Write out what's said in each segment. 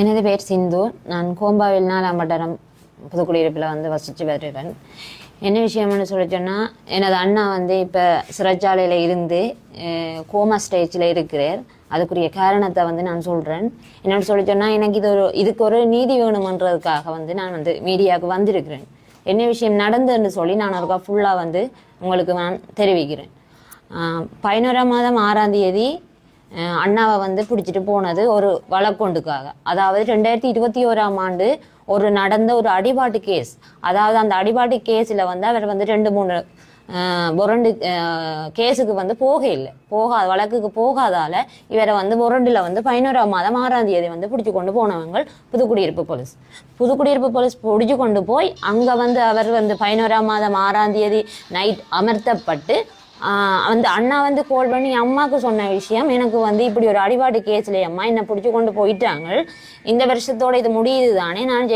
எனது பேர் சிந்து. நான் கோம்பாவில் நாலாம் வட்டாரம் புதுக்குடியிருப்பில் வந்து வசித்து வருகிறேன். என்ன விஷயம்னு சொல்லி சொன்னால் எனது அண்ணா வந்து இப்போ சிறைச்சாலையில் இருந்து கோமா ஸ்டேஜில் இருக்கிறார். அதுக்குரிய காரணத்தை வந்து நான் சொல்கிறேன் என்னென்னு சொல்லி சொன்னால் எனக்கு இது ஒரு இதுக்கு ஒரு நீதி வேணுமன்றதுக்காக வந்து நான் வந்து மீடியாவுக்கு வந்திருக்கிறேன். என்ன விஷயம் நடந்ததுன்னு சொல்லி நான் ஒருக்கா ஃபுல்லாக வந்து உங்களுக்கு நான் தெரிவிக்கிறேன். பதினோராம் மாதம் ஆறாம் தேதி அண்ணாவை வந்து பிடிச்சிட்டு போனது ஒரு வழக்கொண்டுக்காக. அதாவது ரெண்டாயிரத்தி இருபத்தி ஓராம் ஆண்டு ஒரு நடந்த ஒரு அடிபாட்டு கேஸ் அதாவது அந்த அடிபாட்டு கேஸில் வந்து அவர் வந்து ரெண்டு மூணு புரண்டு கேஸுக்கு வந்து போக இல்லை போகாத வழக்குக்கு போகாதால இவரை வந்து புரண்டில் வந்து பதினோராம் மாதம் ஆறாம் தேதி வந்து பிடிச்சி கொண்டு போனவங்க புதுக்குடியிருப்பு போலீஸ். புதுக்குடியிருப்பு போலீஸ் பிடிச்சி கொண்டு போய் அங்கே வந்து அவர் வந்து பதினோராம் மாதம் ஆறாம் தேதி நைட் அமர்த்தப்பட்டு வந்து அண்ணா வந்து கால் பண்ணி அம்மாவுக்கு சொன்ன விஷயம் எனக்கு வந்து இப்படி ஒரு அடிபாடு கேஸ்ல அம்மா என்னை பிடிச்சி கொண்டு போயிட்டாங்க. இந்த வருஷத்தோட இது முடியுது தானே நான்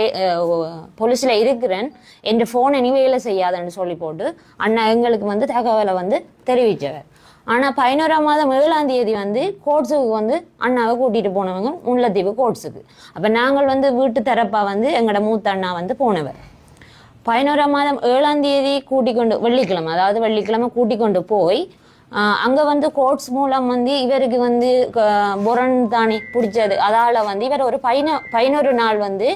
போலீஸில் இருக்கிறேன். என் ஃபோன் இனி வேலை செய்யாதுன்னு சொல்லி போட்டு அண்ணா எங்களுக்கு வந்து தகவலை வந்து தெரிவித்தவர் ஆனால் பதினோராம் மாதம் ஏழாம் தேதி வந்து கோட்ஸுக்கு வந்து அண்ணாவை கூட்டிகிட்டு போனவங்க முல்லைத்தீவு கோட்ஸுக்கு அப்போ நாங்கள் வந்து வீட்டு தரப்பாக வந்து எங்களோட மூத்த அண்ணா வந்து போனவர். பதினோராம் மாதம் ஏழாம் தேதி கூட்டிக் கொண்டு வெள்ளிக்கிழமை அதாவது வெள்ளிக்கிழமை கூட்டிக் கொண்டு போய் அங்கே வந்து கோர்ட்ஸ் மூலம் வந்து இவருக்கு வந்து க- புரண் பிடிச்சது. அதால் வந்து இவர் ஒரு பதினோ பதினோரு நாள் வந்து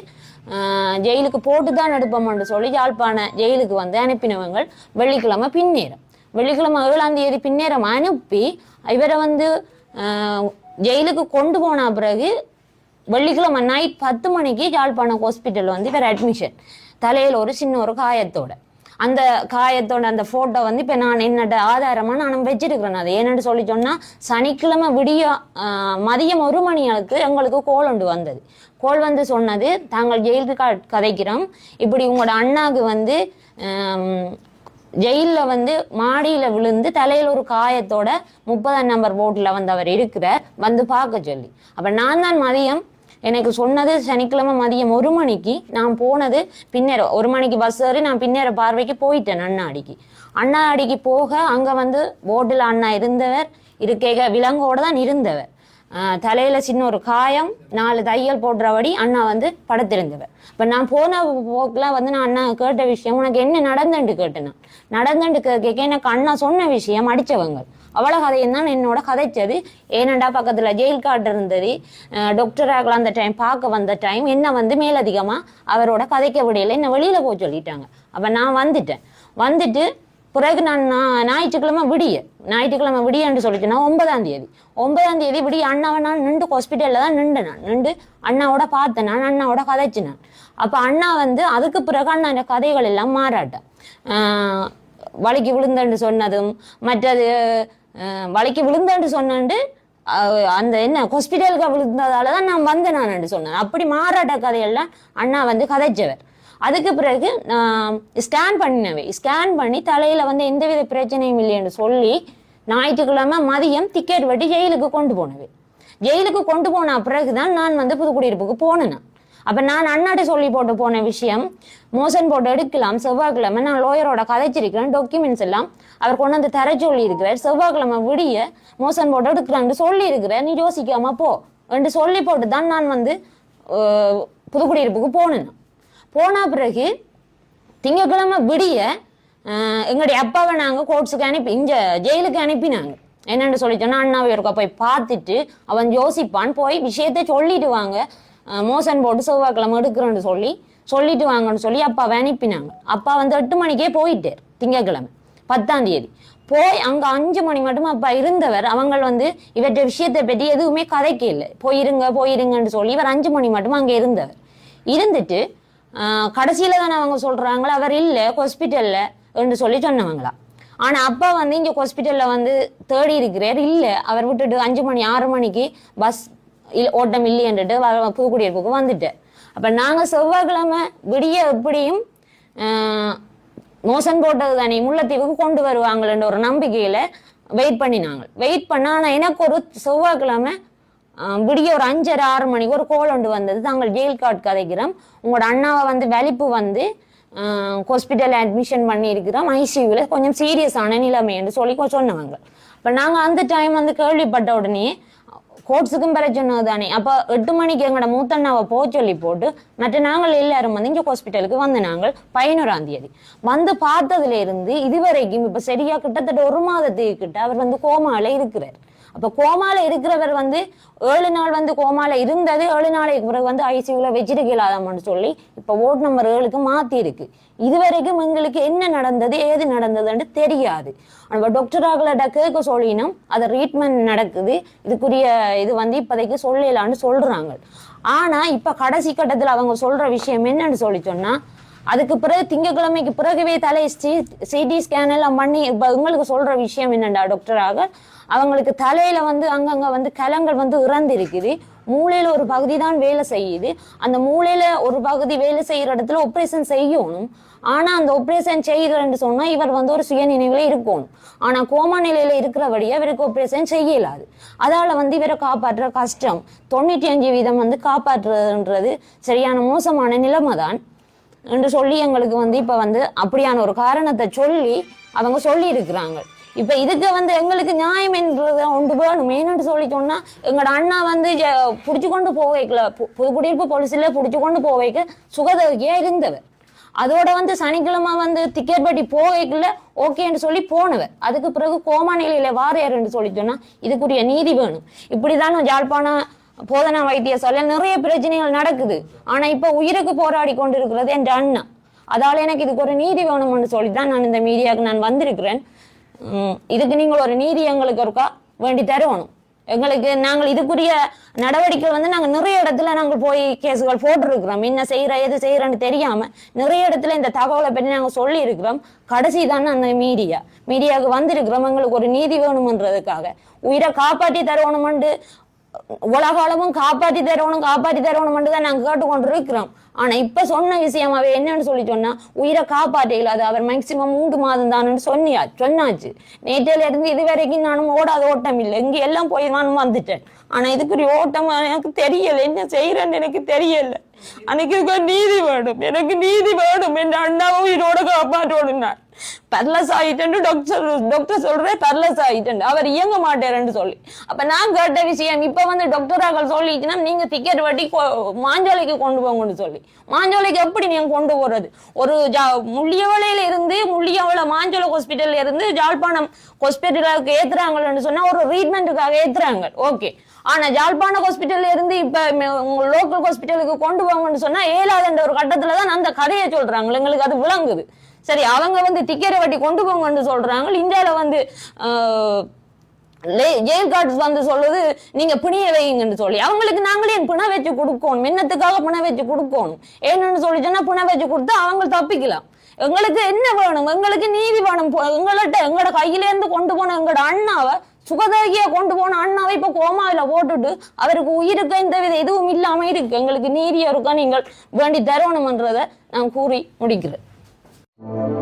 ஜெயிலுக்கு போட்டு தான் எடுப்போம்னு சொல்லி யாழ்ப்பாண ஜெயிலுக்கு வந்து அனுப்பினவங்க வெள்ளிக்கிழமை பின்னேறம் வெள்ளிக்கிழமை ஏழாம் தேதி பின்னேறம் அனுப்பி இவரை வந்து ஜெயிலுக்கு கொண்டு போன பிறகு வெள்ளிக்கிழமை நைட் பத்து மணிக்கு யாழ்ப்பாணம் ஹாஸ்பிட்டல் வந்து இவர் அட்மிஷன் தலையில் ஒரு சின்ன ஒரு காயத்தோட. அந்த காயத்தோட அந்த ஃபோட்டோ வந்து இப்போ நான் என்னோட ஆதாரமாக நான் வச்சிருக்கிறேன் அது. ஏன்னு சொல்லி சொன்னால் சனிக்கிழமை விடிய மதியம் ஒரு மணி அளவுக்கு எங்களுக்கு கோல் ஒன்று வந்தது. கோல் வந்து சொன்னது தாங்கள் ஜெயிலுக்கு க கதைக்கிறோம். இப்படி உங்களோட அண்ணாக்கு வந்து ஜெயிலில் வந்து மாடியில் விழுந்து தலையில் ஒரு காயத்தோட முப்பதாம் நம்பர் போட்டில் வந்து அவர் இருக்கிற வந்து பார்க்க சொல்லி. அப்போ நான் தான் மதியம் எனக்கு சொன்னது சனிக்கிழமை மதியம் ஒரு மணிக்கு. நான் போனது பின்னேற ஒரு மணிக்கு பஸ் ஏறி நான் பின்னேற பார்வைக்கு போயிட்டேன் அண்ணாடிக்கு. அண்ணாடிக்கு போக அங்கே வந்து போட்டில் அண்ணா இருந்தவர் இருக்கேக விலங்கோடு தான் இருந்தவர். தலையில் சின்ன ஒரு காயம் நாலு தையல் போடுறபடி அண்ணா வந்து படுத்திருந்தவர். இப்போ நான் போன போக்கில் வந்து நான் அண்ணா கேட்ட விஷயம் உனக்கு என்ன நடந்துட்டு கேட்டேன் நான். நடந்துட்டு கேட்க எனக்கு அண்ணா சொன்ன விஷயம் அடித்தவங்க அவ்வளோ கதையும் தான் என்னோட கதைச்சது ஏனண்டா பக்கத்தில் ஜெயில் கார்டு இருந்தது. டாக்டர் ஆகலாம் அந்த டைம் பார்க்க வந்த டைம் என்ன வந்து மேலதிகமாக அவரோட கதைக்க விடையில என்ன வெளியில் போக சொல்லிட்டாங்க. அப்போ நான் வந்துட்டேன். வந்துட்டு பிறகு நான் ஞாயிற்றுக்கிழமை விடிய ஞாயிற்றுக்கிழமை விடியன்னு சொல்லிட்டு ஒன்பதாம் தேதி. ஒன்பதாம் தேதி விடிய அண்ணாவை நான் நின்று ஹாஸ்பிட்டலில் தான் நின்று நான். நின்று அண்ணாவோட பார்த்தேன் நான் அண்ணாவோட கதைச்சினேன் அப்போ அண்ணா வந்து அதுக்கு பிறகு அண்ணா இந்த கதைகள் எல்லாம் மாறாட்டேன் ஆஹ் வலிக்கு விழுந்தேன்னு சொன்னதும் மற்றது வலைக்கு விழுந்தேன்னு சொன்னேன்ட்டு அந்த என்ன ஹாஸ்பிட்டலுக்கு விழுந்ததால தான் நான் வந்தேன் நான் சொன்னேன். அப்படி மாறாட்ட கதையெல்லாம் அண்ணா வந்து கதைச்சவர். அதுக்கு பிறகு நான் ஸ்கேன் பண்ணினவே ஸ்கேன் பண்ணி தலையில் வந்து எந்தவித பிரச்சனையும் இல்லைன்னு சொல்லி ஞாயிற்றுக்கிழமை மதியம் டிக்கெட் வெட்டி ஜெயிலுக்கு கொண்டு போனவே ஜெயிலுக்கு கொண்டு போன பிறகு தான் நான் வந்து புதுக்குடியிருப்புக்கு போனேன் அப்ப நான் அண்ணாட்ட சொல்லி போட்டு போன விஷயம் மோசன் போட்டு எடுக்கலாம் செவ்வாய்க்கிழமை நான் லோயரோட கதைச்சிருக்கிறேன் டாக்குமெண்ட்ஸ் எல்லாம் அவர் கொண்டு வந்து தர சொல்லி இருக்கிறார் செவ்வாய்க்கிழமை விடிய மோசன் போட்டு எடுக்கிறான்னு சொல்லி இருக்கிறார் நீ யோசிக்காம போ என்று சொல்லி போட்டு தான் நான் வந்து புதுக்குடியிருப்புக்கு போனேன். போன பிறகு திங்கக்கிழமை விடிய எங்களுடைய அப்பாவை நாங்கள் கோர்ட்ஸுக்கு அனுப்பி இங்கே ஜெயிலுக்கு அனுப்பினாங்க. என்னென்னு சொல்லி சொன்னால் அண்ணாவை ஒருக்கா போய் பார்த்துட்டு அவன் யோசிப்பான் போய் விஷயத்த சொல்லிட்டு வாங்க மோசன் போட்டு செவ்வாய்க்கிழமை எடுக்கிறோன்னு சொல்லி சொல்லிட்டு வாங்கன்னு சொல்லி அப்பாவை அனுப்பினாங்க. அப்பா வந்து எட்டு மணிக்கே போயிட்டார் திங்கட்கிழமை பத்தாம் தேதி. போய் அங்க அஞ்சு மணி மட்டும் அப்பா இருந்தவர் அவங்க வந்து இவற்றை விஷயத்தை பற்றி எதுவுமே கதைக்க இல்லை போயிருங்க போயிருங்கன்னு சொல்லி இவர் அஞ்சு மணி மட்டும் அங்க இருந்தவர். இருந்துட்டு கடைசியில் கடைசியில தானே அவங்க சொல்றாங்களா அவர் இல்லை ஹாஸ்பிட்டல்ல என்று சொல்லி சொன்னவங்களா. ஆனா அப்பா வந்து இங்க ஹாஸ்பிட்டல்ல வந்து தேடி இருக்கிறார் இல்ல. அவர் விட்டுட்டு அஞ்சு மணி ஆறு மணிக்கு பஸ் ஓட்டம் இல்லையன்றுட்டு புதுக்குடியிருப்புக்கு வந்துட்டார் அப்ப நாங்க செவ்வாய்க்கிழமை விடிய எப்படியும் மோசன் போட்டது தானே முல்லைத்தீவுக்கு கொண்டு வருவாங்கன்ற ஒரு நம்பிக்கையில வெயிட் பண்ணினாங்க. வெயிட் பண்ண ஆனா எனக்கு ஒரு செவ்வாய்க்கிழமை விடிய ஒரு அஞ்சரை ஆறு மணிக்கு ஒரு கோல் ஒன்று வந்தது. தாங்கள் ஜெயில் கார்டு கதைக்கிறோம். உங்களோட அண்ணாவை வந்து வெளிப்பு வந்து ஹாஸ்பிட்டலில் அட்மிஷன் பண்ணியிருக்கிறோம். ஐசியூவில் கொஞ்சம் சீரியஸான நிலைமை என்று சொல்லி கொ- சொன்னவங்க இப்போ நாங்கள் அந்த டைம் வந்து கேள்விப்பட்ட உடனே கோட்ஸுக்கும் பெற சொன்னது தானே அப்போ எட்டு மணிக்கு எங்களோட மூத்தண்ணாவை போக சொல்லி போட்டு மற்ற நாங்கள் எல்லாரும் வந்து இங்கே ஹாஸ்பிட்டலுக்கு வந்து நாங்கள் பதினோராம் தேதி. வந்து பார்த்ததுல இருந்து இதுவரைக்கும் இப்போ சரியா கிட்டத்தட்ட ஒரு மாதத்துக்கு கிட்ட அவர் வந்து கோமால இருக்கிறார். அப்போ கோமால இருக்கிறவர் வந்து ஏழு நாள் வந்து கோமால இருந்தது ஏழு நாளைக்கு பிறகு வந்து ஐசியூல வச்சிருக்கலாதாம்னு சொல்லி இப்போ ஓட் நம்பர் ஏழுக்கு மாத்தி இருக்கு. இதுவரைக்கும் எங்களுக்கு என்ன நடந்தது ஏது நடந்ததுன்னு தெரியாது. நம்ம டாக்டராகள்ட்ட கேட்க சொல்லினோம். அதை ட்ரீட்மெண்ட் நடக்குது. இதுக்குரிய இது வந்து இப்போதைக்கு சொல்லலான்னு சொல்றாங்க. ஆனா இப்ப கடைசி கட்டத்தில் அவங்க சொல்ற விஷயம் என்னன்னு சொல்லி சொன்னா அதுக்கு பிறகு திங்கக்கிழமைக்கு பிறகுவே தலை சிடி ஸ்கேன் எல்லாம் பண்ணி இப்போ உங்களுக்கு சொல்ற விஷயம் என்னண்டா டாக்டராக அவங்களுக்கு தலையில வந்து அங்கங்க வந்து கலங்கள் வந்து இறந்திருக்குது. மூளையில ஒரு பகுதி தான் வேலை செய்யுது. அந்த மூளையில ஒரு பகுதி வேலை செய்யற இடத்துல ஆப்ரேஷன் செய்யணும். ஆனா அந்த ஆப்ரேஷன் செய்யறேன்னு சொன்னா இவர் வந்து ஒரு சுய நினைவுல இருக்கணும். ஆனா கோமா நிலையில இருக்கிறபடியே இவருக்கு ஆப்ரேஷன் செய்யலாது. அதால வந்து இவரை காப்பாற்ற கஷ்டம். தொண்ணூற்றி அஞ்சு வீதம் வந்து காப்பாற்றுறதுன்றது சரியான மோசமான நிலைமை தான் என்று சொல்லி எங்களுக்கு வந்து இப்ப வந்து அப்படியான ஒரு காரணத்தை சொல்லி அவங்க சொல்லி இருக்கிறாங்க இப்ப இதுக்கு வந்து எங்களுக்கு நியாயம் என்றது ஒன்று வேணும் மெயின்னு சொல்லி சொன்னா எங்களோட அண்ணா வந்து ஜ- புடிச்சு கொண்டு போக வைக்கல பு- புதுக்குடியிருப்பு போலீஸ்ல புடிச்சு கொண்டு போக வைக்க சுகதவியா இருந்தவர். அதோட வந்து சனிக்கிழமை வந்து டிக்கெட் பட்டி போகல ஓகேன்னு சொல்லி போனவர். அதுக்கு பிறகு கோமா நிலையில வாரியாருன்னு சொல்லி சொன்னா இதுக்குரிய நீதி வேணும். இப்படிதான் யாழ்ப்பாணம் போதனா வைத்தியசாலை நிறைய பிரச்சனைகள் நடக்குது. ஆனா இப்ப உயிருக்கு போராடி கொண்டிருக்கிறது என் அண்ணா. அதால எனக்கு இதுக்கு ஒரு நீதி வேணும்னு சொல்லி தான் நான் இந்த மீடியாவுக்கு நான் வந்திருக்கிறேன். உம், இதுக்கு நீங்கள் ஒரு நீதி எங்களுக்கு இருக்கா வேண்டி தருவணும். எங்களுக்கு நாங்கள் இதுக்குரிய நடவடிக்கை வந்து நாங்கள் நிறைய இடத்துல நாங்கள் போய் கேஸுகள் போட்டிருக்கிறோம். என்ன செய்யற எது செய்யறேன்னு தெரியாம நிறைய இடத்துல இந்த தகவலை பற்றி நாங்கள் சொல்லியிருக்கிறோம். கடைசி தானே அந்த மீடியா. மீடியாவுக்கு வந்திருக்கிறோம். எங்களுக்கு ஒரு நீதி வேணுமன்றதுக்காக. உயிரை காப்பாற்றி தருவணுமெண்டு உலகாலமும் காப்பாற்றி தரணும் காப்பாற்றி தரணும் தான் நாங்கள் கேட்டுக்கொண்டு இருக்கிறோம் ஆனா இப்ப சொன்ன விஷயம் அவ என்னன்னு சொல்லி சொன்னா உயிரை காப்பாற்றையில் அது அவர் மேக்சிமம் மூன்று மாதம் தானு சொன்னியா சொன்னாச்சு. நேற்றையில இருந்து இது வரைக்கும் நானும் ஓடாத ஓட்டம் இல்லை. இங்க எல்லாம் போய் நானும் வந்துட்டேன். ஆனா இதுக்குரிய ஓட்டம் எனக்கு தெரியல. என்ன செய்யறேன்னு எனக்கு தெரியல. அன்னைக்கு நீதி வேணும். எனக்கு நீதி வேணும். என் அண்ணாவும் உயிரோட காப்பாற்றணும் நான் பர்லஸ் ஆகிட்டேன்னு டாக்டர் டாக்டர் சொல்றேன் பர்லஸ் ஆகிட்டேன் அவர் இயங்க மாட்டேறன்னு சொல்லி. அப்ப நான் கேட்ட விஷயம் இப்ப வந்து டாக்டராக்கள் சொல்லிட்டுனா நீங்க டிக்கெட் வட்டி கொ- மாஞ்சோலைக்கு கொண்டு போங்கன்னு சொல்லி. மாஞ்சோலைக்கு எப்படி நீங்கள் கொண்டு போறது? ஒரு ஜா- முள்ளியவளையில இருந்து முள்ளியவளை மாஞ்சோலை ஹாஸ்பிட்டல்ல இருந்து ஜாழ்ப்பாணம் ஹாஸ்பிட்டலுக்கு ஏற்றுறாங்கன்னு சொன்னா ஒரு ட்ரீட்மெண்ட்டுக்காக ஏத்துறாங்க. ஓகே ஆனா ஜாழ்ப்பாண ஹாஸ்பிட்டல்ல இருந்து இப்ப உங்க லோக்கல் ஹாஸ்பிட்டலுக்கு கொண்டு போங்கன்னு சொன்னா ஏழாதுன்ற ஒரு கட்டத்துல தான் அந்த கதையை சொல்கிறாங்களே எங்களுக்கு அது விளங்குது. சரி அவங்க வந்து டிக்கெட்டை வட்டி கொண்டு போங்கன்னு சொல்றாங்க. இந்தியாவில் வந்து லே- ஜெயில் கார்ட்ஸ் வந்து சொல்லுது நீங்க பிணிய வைங்கன்னு சொல்லி. அவங்களுக்கு நாங்களே பிண வச்சு கொடுக்கணும். என்னத்துக்காக பிண வச்சு கொடுக்கணும். என்னன்னு சொல்லி சொன்னா பிண வச்சு கொடுத்தா அவங்க தப்பிக்கலாம். எங்களுக்கு என்ன வேணும்? எங்களுக்கு நீதி வேணும். போ- எங்கள்ட்ட எங்களோட கையில இருந்து கொண்டு போன எங்களோட அண்ணாவை சுகதாகியா கொண்டு போன அண்ணாவை இப்ப கோமாவில போட்டுட்டு அவருக்கு உயிருக்கு எந்த வித எதுவும் இல்லாம இருக்கு. எங்களுக்கு நீதியா இருக்கா நீங்கள் வேண்டி தரணும்ன்றதை நான் கூறி முடிக்கிறேன். Thank you.